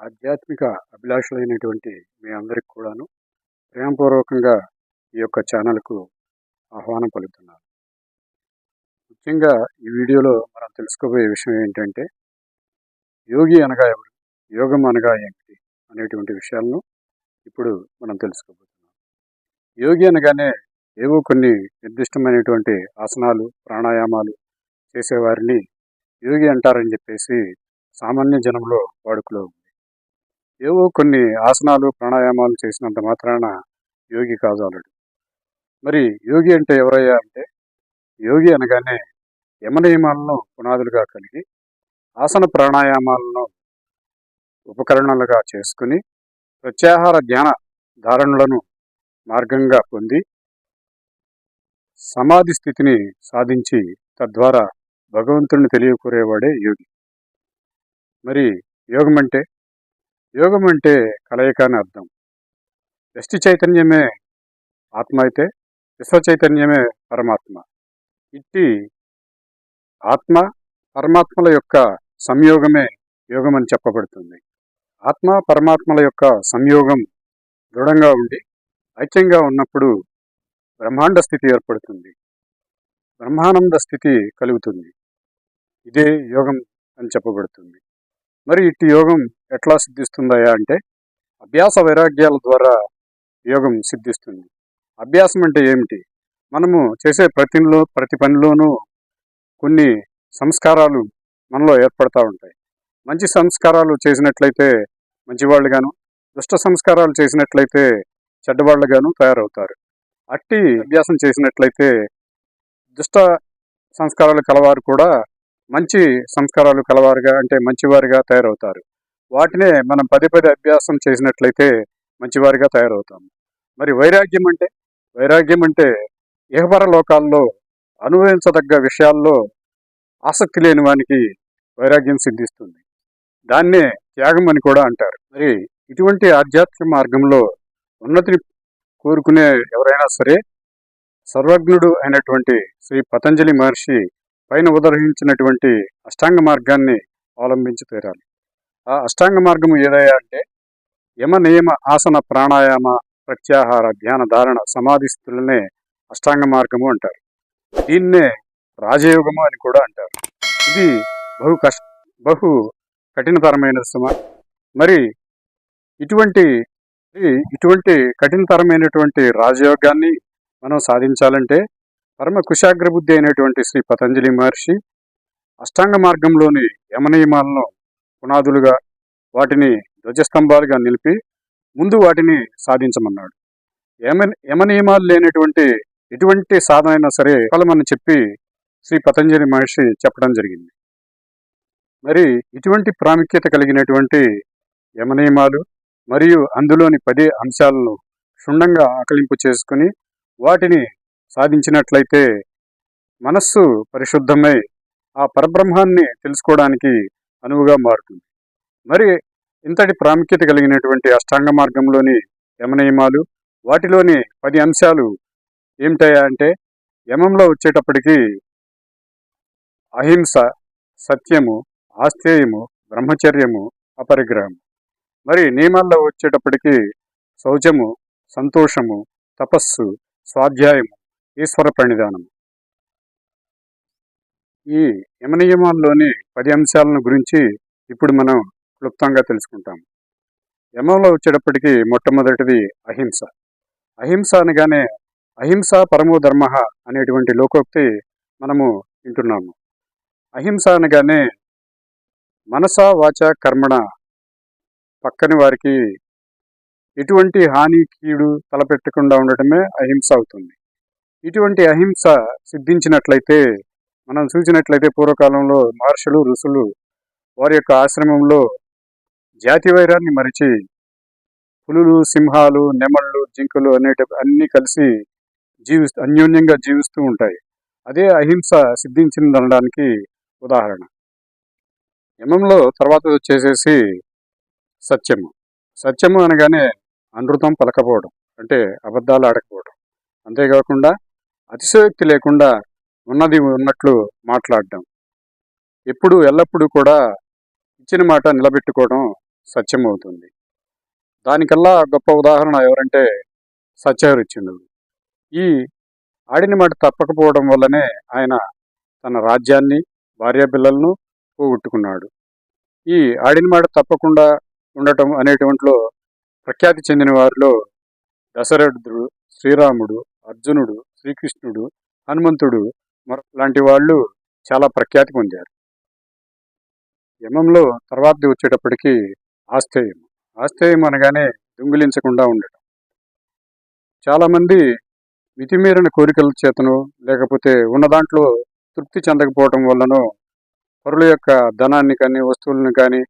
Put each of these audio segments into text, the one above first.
ఆధ్యాత్మిక అభిలాషులైనటువంటి మీ అందరికి కూడాను ప్రేమపూర్వకంగా ఈ యొక్క ఛానల్కు ఆహ్వానం పలుకుతున్నాను. ముఖ్యంగా ఈ వీడియోలో మనం తెలుసుకోబోయే విషయం ఏంటంటే యోగి అనగా ఎవరు? యోగం అనగా ఏమిటి అనేటువంటి విషయాలను ఇప్పుడు మనం తెలుసుకోబోతున్నాం. యోగి అనగానే ఏవో కొన్ని నిర్దిష్టమైనటువంటి ఆసనాలు ప్రాణాయామాలు చేసేవారిని యోగి అంటారని చెప్పేసి సామాన్య జనంలో వాడుకలో ఏవో కొన్ని ఆసనాలు ప్రాణాయామాలు చేసినంత మాత్రాన యోగి కాజాలడు మరి యోగి అంటే ఎవరయ్యా అంటే యోగి అనగానే యమనియమాలను పునాదులుగా కలిగి ఆసన ప్రాణాయామాలను ఉపకరణాలుగా చేసుకుని ప్రత్యాహార ధ్యాన ధారణలను మార్గంగా పొంది సమాధి స్థితిని సాధించి తద్వారా భగవంతుడిని తెలియకూరేవాడే యోగి. మరి యోగం అంటే యోగం అంటే కలయిక అని అర్థం. ఎస్టి చైతన్యమే ఆత్మ అయితే విశ్వ చైతన్యమే పరమాత్మ. ఇట్టి ఆత్మ పరమాత్మల యొక్క సంయోగమే యోగం అని చెప్పబడుతుంది. ఆత్మ పరమాత్మల యొక్క సంయోగం దృఢంగా ఉండి ఐక్యంగా ఉన్నప్పుడు బ్రహ్మాండ స్థితి ఏర్పడుతుంది. బ్రహ్మానంద స్థితి కలుగుతుంది. ఇదే యోగం అని చెప్పబడుతుంది. మరి ఇట్టి యోగం ఎట్లా సిద్ధిస్తుందయా అంటే అభ్యాస వైరాగ్యాల ద్వారా యోగం సిద్ధిస్తుంది. అభ్యాసం అంటే ఏమిటి? మనము చేసే ప్రతిలో ప్రతి పనిలోనూ కొన్ని సంస్కారాలు మనలో ఏర్పడతా ఉంటాయి. మంచి సంస్కారాలు చేసినట్లయితే మంచివాళ్ళుగాను దుష్ట సంస్కారాలు చేసినట్లయితే చెడ్డవాళ్ళుగాను తయారవుతారు. అట్టి అభ్యాసం చేసినట్లయితే దుష్ట సంస్కారాలు కలవారు కూడా మంచి సంస్కారాలు కలవారుగా అంటే మంచివారుగా తయారవుతారు. వాటినే మనం పదే పదే అభ్యాసం చేసినట్లయితే మంచివారిగా తయారవుతాం. మరి వైరాగ్యం అంటే? వైరాగ్యం అంటే ఇహపర లోకాల్లో అనుభవించదగ్గ విషయాల్లో ఆసక్తి లేని వానికి వైరాగ్యం సిద్ధిస్తుంది. దాన్నే త్యాగం అని కూడా అంటారు. మరి ఇటువంటి ఆధ్యాత్మిక మార్గంలో ఉన్నతిని కోరుకునే ఎవరైనా సరే సర్వజ్ఞుడు అయినటువంటి శ్రీ పతంజలి మహర్షి పైన ఉదర్హించినటువంటి అష్టాంగ మార్గాన్ని అవలంబించి తీరాలి. ఆ అష్టాంగ మార్గము ఏదయ్యా అంటే యమ నియమ ఆసన ప్రాణాయామ ప్రత్యాహార ధ్యాన ధారణ సమాధి అష్టాంగ మార్గము అంటారు. దీన్నే రాజయోగము అని కూడా అంటారు. ఇది బహు కష్ట బహు కఠినతరమైన సమ మరి ఇటువంటి ఇటువంటి కఠినతరమైనటువంటి రాజయోగాన్ని మనం సాధించాలంటే పరమ కుశాగ్ర బుద్ధి అయినటువంటి శ్రీ పతంజలి మహర్షి అష్టాంగ మార్గంలోని యమనియమాలను పునాదులుగా వాటిని ధ్వజస్తంభాలుగా నిలిపి ముందు వాటిని సాధించమన్నాడు. యమ యమనియమాలు లేనటువంటి ఎటువంటి సాధన అయినా సరే ఫలమని చెప్పి శ్రీ పతంజలి మహర్షి చెప్పడం జరిగింది. మరి ఇటువంటి ప్రాముఖ్యత కలిగినటువంటి యమనియమాలు మరియు అందులోని పది అంశాలను క్షుణ్ణంగా ఆకలింపు చేసుకుని వాటిని సాధించినట్లయితే మనస్సు పరిశుద్ధమై ఆ పరబ్రహ్మాన్ని తెలుసుకోవడానికి అనువుగా మారుతుంది. మరి ఇంతటి ప్రాముఖ్యత కలిగినటువంటి అష్టాంగ మార్గంలోని యమనియమాలు వాటిలోని పది అంశాలు ఏమిటాయా అంటే యమంలో వచ్చేటప్పటికి అహింస సత్యము ఆస్థేయము బ్రహ్మచర్యము అపరిగ్రహము. మరి నియమాల్లో వచ్చేటప్పటికి శౌచము సంతోషము తపస్సు స్వాధ్యాయము ఈశ్వర ప్రణిధానము. ఈ యమనియమాల్లోని పది అంశాలను గురించి ఇప్పుడు మనం క్లుప్తంగా తెలుసుకుంటాం. యమంలో వచ్చేటప్పటికీ మొట్టమొదటిది అహింస. అహింస అనగానే అహింస పరమో ధర్మ అనేటువంటి లోకోక్తి మనము వింటున్నాము. అహింస అనగానే మనస వాచ కర్మణ పక్కని వారికి ఎటువంటి హాని కీడు తలపెట్టకుండా ఉండటమే అహింస అవుతుంది. ఇటువంటి అహింస సిద్ధించినట్లయితే మనం చూసినట్లయితే పూర్వకాలంలో మహర్షులు ఋషులు వారి యొక్క ఆశ్రమంలో జాతి వైరాన్ని మరిచి పులులు సింహాలు నెమళ్ళు జింకలు అనేట అన్నీ కలిసి జీవిస్తూ అన్యోన్యంగా జీవిస్తూ ఉంటాయి. అదే అహింస సిద్ధించిందనడానికి ఉదాహరణ. యమంలో తర్వాత వచ్చేసేసి సత్యము. సత్యము అనగానే అనృతం పలకపోవడం అంటే అబద్ధాలు ఆడకపోవడం. అంతేకాకుండా అతిశయోక్తి లేకుండా ఉన్నది ఉన్నట్లు మాట్లాడడం. ఎప్పుడు ఎల్లప్పుడూ కూడా ఇచ్చిన మాట నిలబెట్టుకోవడం సత్యం అవుతుంది దానికల్లా గొప్ప ఉదాహరణ ఎవరంటే సత్యహరిచంద్రుడు ఈ ఆడిన మాట తప్పకపోవడం వల్లనే ఆయన తన రాజ్యాన్ని భార్యాపిల్లలను పోగొట్టుకున్నాడు. ఈ ఆడిన మాట తప్పకుండా ఉండటం అనేటువంటిలో ప్రఖ్యాతి చెందిన వారిలో దశరథుడు శ్రీరాముడు అర్జునుడు శ్రీకృష్ణుడు హనుమంతుడు లాంటి వాళ్ళు చాలా ప్రఖ్యాతి పొందారు. యమంలో తర్వాత వచ్చేటప్పటికి ఆస్థేయం ఆస్థేయం అనగానే దొంగిలించకుండా ఉండటం. చాలామంది మితిమీరిన కోరికల చేతను లేకపోతే ఉన్న దాంట్లో తృప్తి చెందకపోవటం వల్లనో పరుల యొక్క ధనాన్ని కానీ వస్తువులను కానీ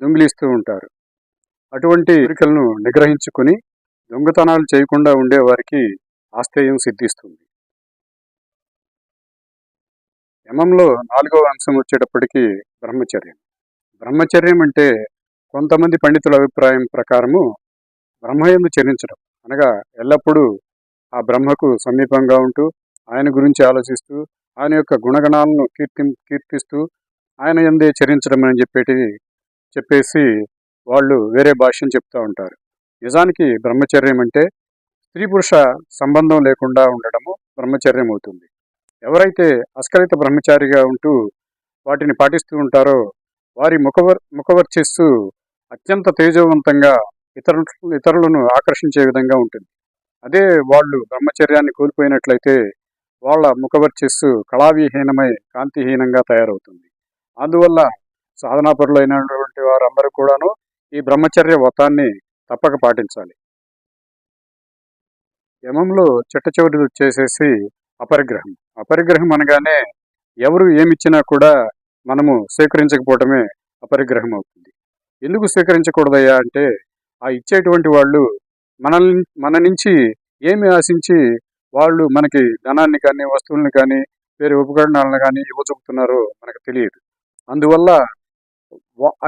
దొంగిలిస్తూ ఉంటారు. అటువంటి కోరికలను నిగ్రహించుకొని దొంగతనాలు చేయకుండా ఉండేవారికి ఆస్థేయం సిద్ధిస్తుంది. యమంలో నాలుగవ అంశం వచ్చేటప్పటికి బ్రహ్మచర్యం. బ్రహ్మచర్యం అంటే కొంతమంది పండితుల అభిప్రాయం ప్రకారము బ్రహ్మయందు చరించడం అనగా ఎల్లప్పుడూ ఆ బ్రహ్మకు సమీపంగా ఉంటూ ఆయన గురించి ఆలోచిస్తూ ఆయన యొక్క గుణగణాలను కీర్తి కీర్తిస్తూ ఆయన ఎందే చరించడం అని చెప్పేటివి చెప్పేసి వాళ్ళు వేరే భాష్యం చెప్తూ ఉంటారు. నిజానికి బ్రహ్మచర్యం అంటే స్త్రీ పురుష సంబంధం లేకుండా ఉండడము బ్రహ్మచర్యం అవుతుంది ఎవరైతే అస్కలిత బ్రహ్మచారిగా ఉంటూ వాటిని పాటిస్తూ ఉంటారో వారి ముఖవర్ ముఖవర్చిస్తూ అత్యంత తేజవంతంగా ఇతరు ఇతరులను ఆకర్షించే విధంగా ఉంటుంది. అదే వాళ్ళు బ్రహ్మచర్యాన్ని కోల్పోయినట్లయితే వాళ్ళ ముఖవర్చస్సు కళావిహీనమై కాంతిహీనంగా తయారవుతుంది. అందువల్ల సాధనాపరులైనటువంటి వారందరూ కూడాను ఈ బ్రహ్మచర్య వ్రతాన్ని తప్పక పాటించాలి. యమంలో చిట్ట చివరి వచ్చేసేసి అపరిగ్రహం. అపరిగ్రహం అనగానే ఎవరు ఏమిచ్చినా కూడా మనము స్వీకరించకపోవటమే అపరిగ్రహం అవుతుంది. ఎందుకు స్వీకరించకూడదయ్యా అంటే ఆ ఇచ్చేటువంటి వాళ్ళు మనల్ని మన నుంచి ఏమి ఆశించి వాళ్ళు మనకి ధనాన్ని కానీ వస్తువుల్ని కానీ వేరే ఉపకరణాలను కానీ ఇవ్వచూపుతున్నారో మనకు తెలియదు. అందువల్ల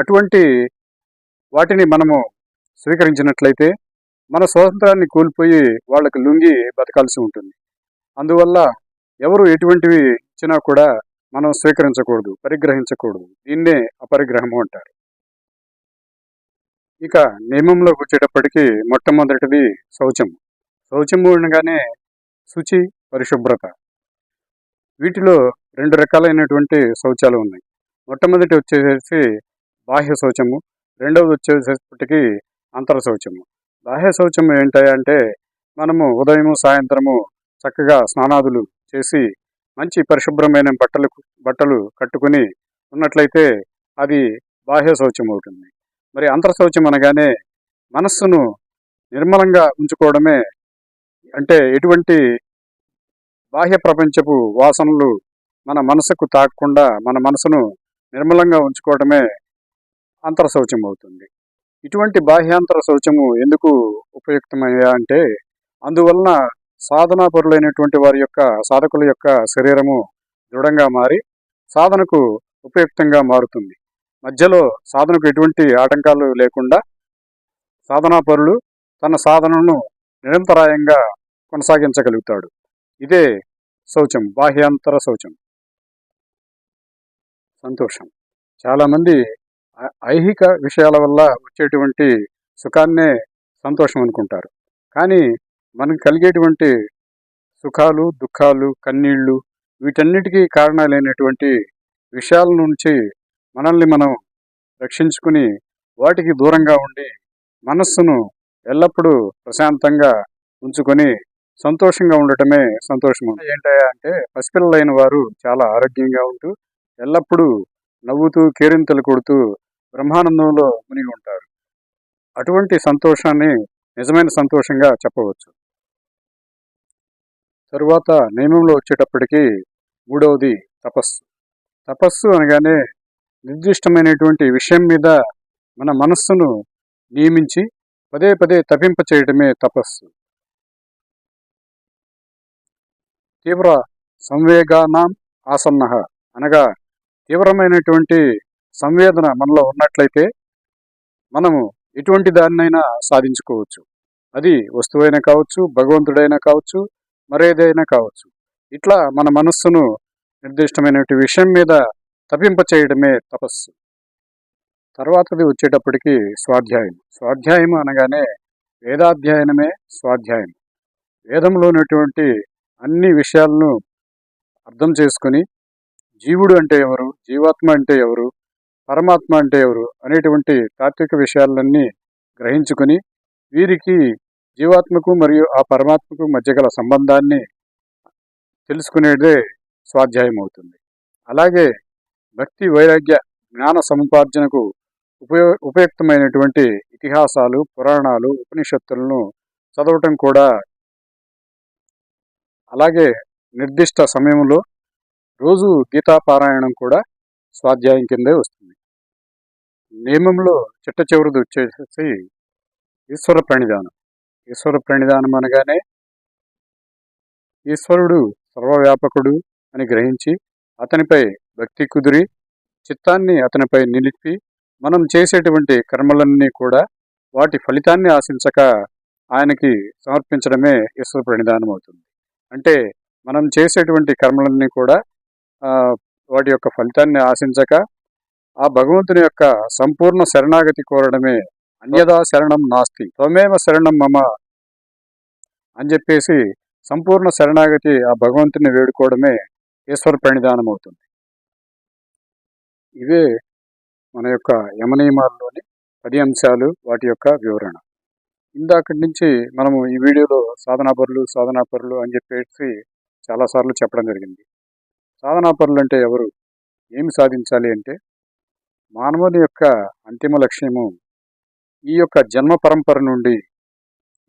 అటువంటి వాటిని మనము స్వీకరించినట్లయితే మన స్వాతంత్రాన్ని కోల్పోయి వాళ్ళకి లొంగి బతకాల్సి ఉంటుంది. అందువల్ల ఎవరు ఎటువంటివి ఇచ్చినా కూడా మనం స్వీకరించకూడదు పరిగ్రహించకూడదు. దీన్నే అపరిగ్రహము అంటారు. ఇక నియమంలోకి వచ్చేటప్పటికీ మొట్టమొదటిది శౌచము. శౌచము అనగానే శుచి పరిశుభ్రత. వీటిలో రెండు రకాలైనటువంటి శౌచాలు ఉన్నాయి. మొట్టమొదటి వచ్చేసి బాహ్య శౌచము రెండవది వచ్చేసేపటికి అంతర శౌచము. బాహ్య శౌచము ఏంటంటే మనము ఉదయము సాయంత్రము చక్కగా స్నానాదులు చేసి మంచి పరిశుభ్రమైన బట్టలు బట్టలు కట్టుకుని ఉన్నట్లయితే అది బాహ్య శౌచం అవుతుంది మరి అంతర్శౌచం అనగానే మనస్సును నిర్మలంగా ఉంచుకోవడమే అంటే ఎటువంటి బాహ్య ప్రపంచపు వాసనలు మన మనసుకు తాకకుండా మన మనసును నిర్మలంగా ఉంచుకోవడమే అంతర్శౌచం అవుతుంది ఇటువంటి బాహ్యాంతర శౌచము ఎందుకు ఉపయుక్తమయ్యా అంటే అందువలన సాధనాపరులైనటువంటి వారి యొక్క సాధకుల యొక్క శరీరము దృఢంగా మారి సాధనకు ఉపయుక్తంగా మారుతుంది. మధ్యలో సాధనకు ఎటువంటి ఆటంకాలు లేకుండా సాధనాపరులు తన సాధనను నిరంతరాయంగా కొనసాగించగలుగుతాడు. ఇదే శౌచం బాహ్యాంతర శౌచం. సంతోషం. చాలామంది ఐహిక విషయాల వల్ల వచ్చేటువంటి సుఖాన్నే సంతోషం అనుకుంటారు. కానీ మనకు కలిగేటువంటి సుఖాలు దుఃఖాలు కన్నీళ్ళు వీటన్నిటికీ కారణాలైనటువంటి విషయాల నుంచి మనల్ని మనం రక్షించుకుని వాటికి దూరంగా ఉండి మనస్సును ఎల్లప్పుడూ ప్రశాంతంగా ఉంచుకొని సంతోషంగా ఉండటమే సంతోషం. ఏంటయ్యా అంటే పసిపిల్లలైన వారు చాలా ఆరోగ్యంగా ఉంటూ ఎల్లప్పుడూ నవ్వుతూ కేరింతలు కొడుతూ బ్రహ్మానందంలో మునిగి ఉంటారు. అటువంటి సంతోషాన్ని నిజమైన సంతోషంగా చెప్పవచ్చు. తరువాత నియమంలో వచ్చేటప్పటికి మూడవది తపస్సు. తపస్సు అనగానే నిర్దిష్టమైనటువంటి విషయం మీద మన మనస్సును నియమించి పదే పదే తపింప చేయడమే తపస్సు. తీవ్ర సంవేగానాం ఆసన్న అనగా తీవ్రమైనటువంటి సంవేదన మనలో ఉన్నట్లయితే మనము ఎటువంటి దాన్నైనా సాధించుకోవచ్చు. అది వస్తువైనా కావచ్చు భగవంతుడైనా కావచ్చు మరేదైనా కావచ్చు. ఇట్లా మన మనస్సును నిర్దిష్టమైన విషయం మీద తపింప చేయడమే తపస్సు. తర్వాతది వచ్చేటప్పటికి స్వాధ్యాయం స్వాధ్యాయం అనగానే వేదాధ్యయనమే స్వాధ్యాయం వేదంలో ఉన్నటువంటి అన్ని విషయాలను అర్థం చేసుకొని జీవుడు అంటే ఎవరు? జీవాత్మ అంటే ఎవరు? పరమాత్మ అంటే ఎవరు? అనేటువంటి తాత్విక విషయాలన్నీ గ్రహించుకొని వీరికి జీవాత్మకు మరియు ఆ పరమాత్మకు మధ్య గల సంబంధాన్ని తెలుసుకునేదే స్వాధ్యాయం అవుతుంది అలాగే భక్తి వైరాగ్య జ్ఞాన సముపార్జనకు ఉపయోగ ఉపయుక్తమైనటువంటి ఇతిహాసాలు పురాణాలు ఉపనిషత్తులను చదవటం కూడా అలాగే నిర్దిష్ట సమయంలో రోజు గీతాపారాయణం కూడా స్వాధ్యాయం కిందే వస్తుంది. నియమంలో చిట్ట చివరిది వచ్చేసి ఈశ్వర ప్రణిధానం ఈశ్వర ప్రణిధానం అనగానే ఈశ్వరుడు సర్వవ్యాపకుడు అని గ్రహించి అతనిపై భక్తి కుదిరి చిత్తాన్ని అతనిపై నిలిపి మనం చేసేటువంటి కర్మలన్నీ కూడా వాటి ఫలితాన్ని ఆశించక ఆయనకి సమర్పించడమే ఈశ్వర ప్రణిధానం అవుతుంది. అంటే మనం చేసేటువంటి కర్మలన్నీ కూడా వాటి యొక్క ఫలితాన్ని ఆశించక ఆ భగవంతుని యొక్క సంపూర్ణ శరణాగతి కోరడమే అన్యదా శరణం నాస్తి. త్వమేవ శరణం మమ అని చెప్పేసి సంపూర్ణ శరణాగతి ఆ భగవంతుని వేడుకోవడమే ఈశ్వర ప్రణిధానం అవుతుంది ఇవే మన యొక్క యమనియమాల్లోని పది అంశాలు వాటి యొక్క వివరణ. ఇందాకటి నుంచి మనము ఈ వీడియోలో సాధనాపరులు సాధనాపరులు అని చెప్పేసి చాలాసార్లు చెప్పడం జరిగింది. సాధనాపరులు అంటే ఎవరు? ఏమి సాధించాలి అంటే మానవుని యొక్క అంతిమ లక్ష్యము ఈ యొక్క జన్మ పరంపర నుండి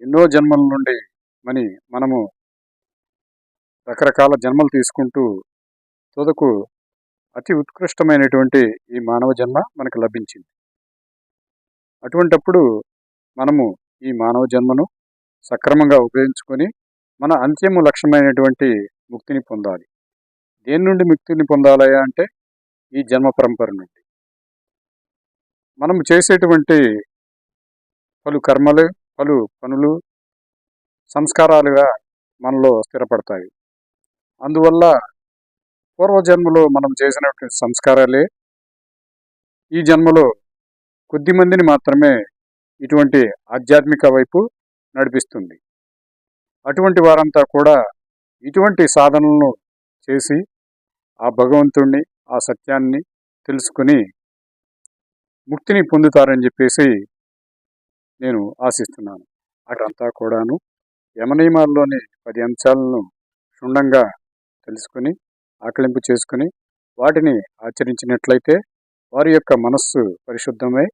ఎన్నో జన్మల నుండి మని మనము రకరకాల జన్మలు తీసుకుంటూ తుదకు అతి ఉత్కృష్టమైనటువంటి ఈ మానవ జన్మ మనకు లభించింది. అటువంటప్పుడు మనము ఈ మానవ జన్మను సక్రమంగా ఉపయోగించుకొని మన అంత్యము లక్ష్యమైనటువంటి ముక్తిని పొందాలి. దేని నుండి ముక్తిని పొందాలయా అంటే ఈ జన్మ పరంపర నుండి. మనం చేసేటువంటి పలు కర్మలు పలు పనులు సంస్కారాలుగా మనలో స్థిరపడతాయి. అందువల్ల పూర్వజన్మలో మనం చేసినటువంటి సంస్కారాలే ఈ జన్మలో కొద్ది మందిని మాత్రమే ఇటువంటి ఆధ్యాత్మిక వైపు నడిపిస్తుంది. అటువంటి వారంతా కూడా ఇటువంటి సాధనలను చేసి ఆ భగవంతుణ్ణి ఆ సత్యాన్ని తెలుసుకుని ముక్తిని పొందుతారని చెప్పేసి నేను ఆశిస్తున్నాను. అటంతా కూడాను యమనియమాల్లోని పది అంశాలను క్షుణ్ణంగా తెలుసుకుని ఆకలింపు చేసుకుని వాటిని ఆచరించినట్లయితే వారి యొక్క మనస్సు పరిశుద్ధమై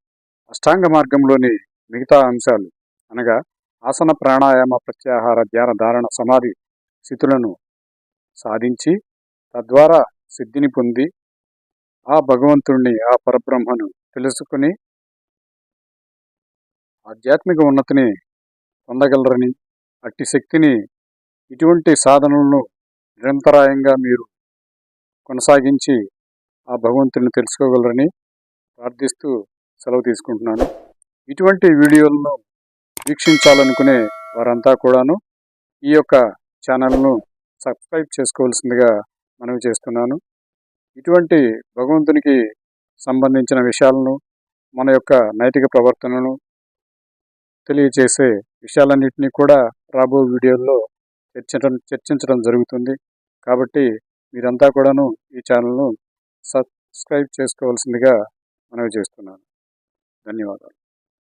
అష్టాంగ మార్గంలోని మిగతా అంశాలు అనగా ఆసన ప్రాణాయామ ప్రత్యాహార ధ్యాన ధారణ సమాధి స్థితులను సాధించి తద్వారా సిద్ధిని పొంది ఆ భగవంతుణ్ణి ఆ పరబ్రహ్మను తెలుసుకుని ఆధ్యాత్మిక ఉన్నతిని పొందగలరని అట్టి శక్తిని ఇటువంటి సాధనలను నిరంతరాయంగా మీరు కొనసాగించి ఆ భగవంతుని తెలుసుకోగలరని ప్రార్థిస్తూ సెలవు తీసుకుంటున్నాను. ఇటువంటి వీడియోలను వీక్షించాలనుకునే వారంతా కూడాను ఈ యొక్క ఛానల్ను సబ్స్క్రైబ్ చేసుకోవాల్సిందిగా మనవి చేస్తున్నాను. ఇటువంటి భగవంతునికి సంబంధించిన విషయాలను మన యొక్క నైతిక ప్రవర్తనను తెలియచేసే విషయాలన్నింటినీ కూడా రాబో వీడియోల్లో చర్చించడం చర్చించడం జరుగుతుంది. కాబట్టి మీరంతా కూడాను ఈ ఛానల్ను సబ్స్క్రైబ్ చేసుకోవాల్సిందిగా మనవి చేస్తున్నాను. ధన్యవాదాలు.